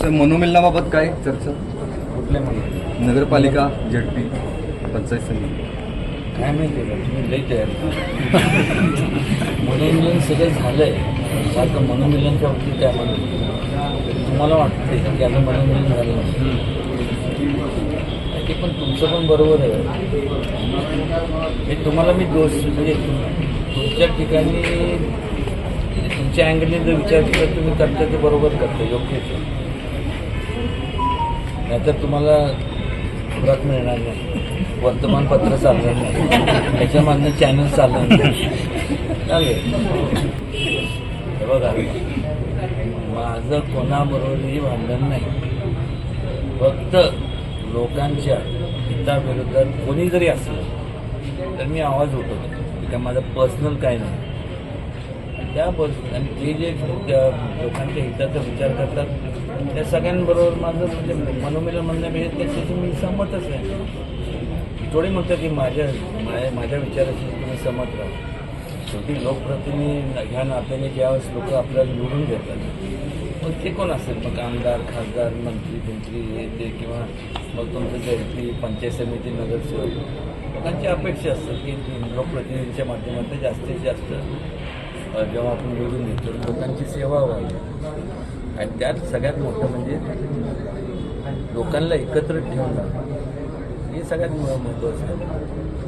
साहेब मनोमिलनाबाबत काय चर्चा? कुठल्या म्हणून नगरपालिका झडपी पंचायत समिती. काय माहिती का? तुम्ही लई तयार मनोमिलन सगळं झालं आहे सारखं मनोमिलनच्या बाबतीत काय म्हणून तुम्हाला वाटते की आता मनोमिलन झालं नाही. ते पण तुमचं पण बरोबर आहे. हे तुम्हाला मी दोष म्हणजे तुम- तुमच्या ठिकाणी म्हणजे तुमच्या अँगलने जर विचार केला तुम्ही करता ते बरोबर करता योग्यच आहे. नाहीतर तुम्हाला व्रत मिळणार नाही. वर्तमानपत्र चालणार नाही. त्याच्यामधनं चॅनल चालणार नाही. चालेल बघा. माझं कोणाबरोबरही भांडण नाही. फक्त लोकांच्या हिताविरुद्ध कोणी जरी असलं तर मी आवाज उठवतो. त्या माझं पर्सनल काय नाही. त्या पर्सन आणि ते जे लोकांच्या हिताचा विचार करतात त्या सगळ्यांबरोबर माझं म्हणजे मनोमिलन म्हणण्यापेक्षा त्याच्याशी मी सहमतच आहे थोडी म्हणतात की माझ्या माझ्या माझ्या विचाराशी तुम्ही सहमत राहा. शेवटी लोकप्रतिनिधी ह्या नात्याने ज्यावेळेस लोक आपल्याला निवडून देतात मग ते कोण असेल? मग आमदार खासदार मंत्री मंत्री हे ते किंवा मग तुमचं झडपी पंचायत समिती नगरसेवक लोकांची अपेक्षा असतात की लोकप्रतिनिधींच्या माध्यमातून जास्तीत जास्त जेव्हा आपण निवडून घेतो लोकांची सेवा व्हावी. आणि त्यात सगळ्यात मोठं म्हणजे लोकांना एकत्र ठेवणं. हे सगळ्यात महत्त्वाचं आहे.